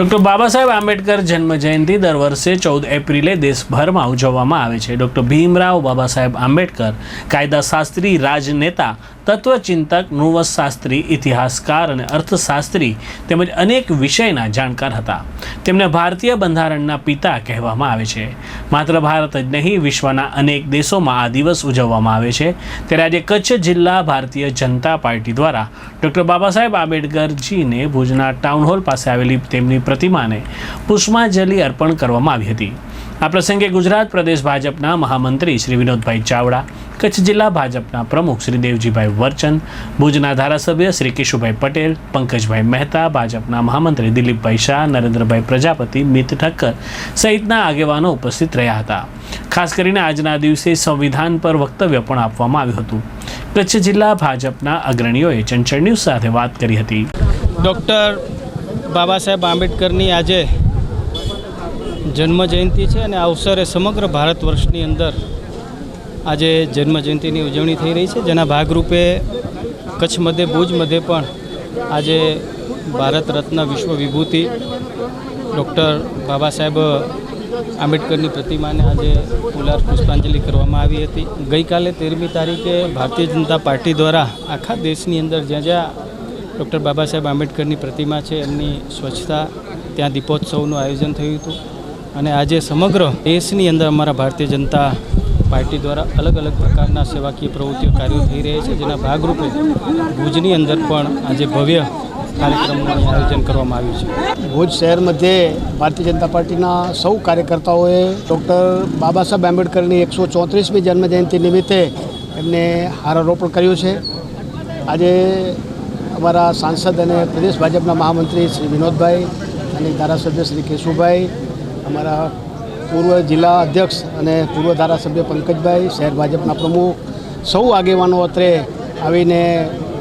Doctor Baba Saheb Ambedkar જન્મ જયંતિ દર વર્ષે ચૌદ એપ્રિલે દેશભરમાં ઉજવવામાં આવે છે. ડૉક્ટર ભીમરાવ બાબા સાહેબ આંબેડકર, કાયદાશાસ્ત્રી, રાજનેતા, તત્વચિંતક નૃવશાસ્ત્રી ઇતિહાસકાર અને અર્થશાસ્ત્રી તેમજ અનેક વિષયના જાણકાર હતા. તેમને ભારતીય બંધારણના પિતા કહેવામાં આવે છે. માત્ર ભારત જ નહીં, વિશ્વના અનેક દેશોમાં આ દિવસ ઉજવવામાં આવે છે. ત્યારે આજે કચ્છ જિલ્લા ભારતીય જનતા પાર્ટી દ્વારા ડૉક્ટર બાબા સાહેબ આંબેડકરજીને ભુજના ટાઉન હોલ પાસે આવેલી તેમની પ્રતિમાને પુષ્પાંજલિ અર્પણ કરવામાં આવી હતી. આ પ્રસંગે ગુજરાત પ્રદેશ ભાજપના મહામંત્રી શ્રી વિનોદભાઈ ચાવડા કચ્છ જિલ્લા ભાજપના પ્રમુખ શ્રી દેવજીભાઈ વરચંદ ભુજના ધારાસભ્ય શ્રી કેશુભાઈ પટેલ, પંકજભાઈ મહેતા, ભાજપના મહામંત્રી દિલીપભાઈ શાહ, નરેન્દ્રભાઈ પ્રજાપતિ, મિત ઠક્કર સહિતના આગેવાનો ઉપસ્થિત રહ્યા હતા. ખાસ કરીને આજના દિવસે સંવિધાન પર વક્તવ્ય પણ આપવામાં આવ્યું હતું. કચ્છ જિલ્લા ભાજપના અગ્રણીઓએ ચંચળ ન્યૂઝ સાથે વાત કરી હતી. ડૉક્ટર બાબા સાહેબ આંબેડકરની આજે જન્મ જયંતિ છે અને અવસરે સમગ્ર ભારત વર્ષની અંદર આજે જન્મ જયંતિની ઉજવણી થઈ રહી છે, જેના ભાગરૂપે કચ્છ મધ્ય ભુજ મધ્યે પણ આજે ભારત રત્ન વિશ્વ વિભૂતિ ડૉક્ટર બાબા સાહેબ આંબેડકરની પ્રતિમાને આજે ફુલાર પુષ્પાંજલિ કરવામાં આવી હતી. ગઈકાલે તેરમી તારીખે ભારતીય જનતા પાર્ટી દ્વારા આખા દેશની અંદર જ્યાં જ્યાં ડૉક્ટર બાબા સાહેબ આંબેડકરની પ્રતિમા છે, એમની સ્વચ્છતા, ત્યાં દીપોત્સવનું આયોજન થયું હતું. અને આજે સમગ્ર દેશની અંદર અમારા ભારતીય જનતા પાર્ટી દ્વારા અલગ અલગ પ્રકારના સેવાકીય પ્રવૃત્તિઓ કાર્યો થઈ રહ્યા છે, જેના ભાગરૂપે ભુજની અંદર પણ આજે ભવ્ય કાર્યક્રમનું આયોજન કરવામાં આવ્યું છે. ભુજ શહેર મધ્યે ભારતીય જનતા પાર્ટીના સૌ કાર્યકર્તાઓએ ડૉક્ટર બાબા સાહેબ આંબેડકરની એકસો ચોત્રીસમી જન્મજયંતિ નિમિત્તે એમને હારારોપણ કર્યું છે. આજે અમારા સાંસદ અને પ્રદેશ ભાજપના મહામંત્રી શ્રી વિનોદભાઈ અને ધારાસભ્ય શ્રી કેશુભાઈ, અમારા પૂર્વ જિલ્લા અધ્યક્ષ અને પૂર્વ ધારાસભ્ય પંકજભાઈ, શહેર ભાજપના પ્રમુખ, સૌ આગેવાનો અત્રે આવીને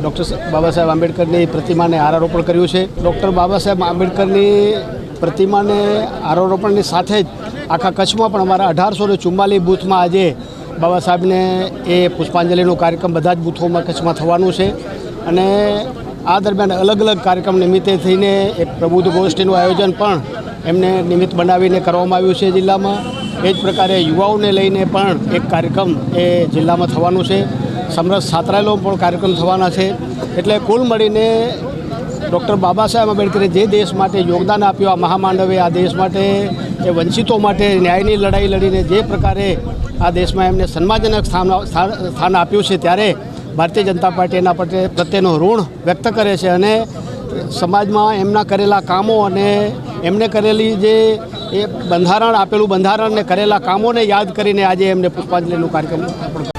ડૉક્ટર બાબા સાહેબ આંબેડકરની પ્રતિમાને હારારોપણ કર્યું છે. ડૉક્ટર બાબા સાહેબ આંબેડકરની પ્રતિમાને હારારોપણની સાથે જ આખા કચ્છમાં પણ અમારા અઢારસો ને ચુમ્માલીસ બૂથમાં આજે બાબા સાહેબને એ પુષ્પાંજલિનો કાર્યક્રમ બધા જ બૂથોમાં કચ્છમાં થવાનું છે. અને આ દરમિયાન અલગ અલગ કાર્યક્રમ નિમિત્તે થઈને એક પ્રબુદ્ધ ગોષ્ઠીનું આયોજન પણ એમને નિમિત્ત બનાવીને કરવામાં આવ્યું છે જિલ્લામાં. એ જ પ્રકારે યુવાઓને લઈને પણ એક કાર્યક્રમ એ જિલ્લામાં થવાનું છે. સમરસ છાત્રાલયો પણ કાર્યક્રમ થવાના છે. એટલે કુલ મળીને ડૉક્ટર બાબા સાહેબ આંબેડકરે જે દેશ માટે યોગદાન આપ્યું, આ મહામાંડવે આ દેશ માટે, એ વંચિતો માટે, ન્યાયની લડાઈ લડીને જે પ્રકારે આ દેશમાં એમને સન્માનજનક સ્થાન સ્થાન આપ્યું છે ત્યારે ભારતીય જનતા પાર્ટી એના પ્રત્યેનો ઋણ વ્યક્ત કરે છે અને સમાજમાં એમના કરેલા કામો અને એમને કરેલી જે એ બંધારણ આપેલું બંધારણને કરેલા કામોને યાદ કરીને આજે એમને પુષ્પાંજલિનું કાર્યક્રમ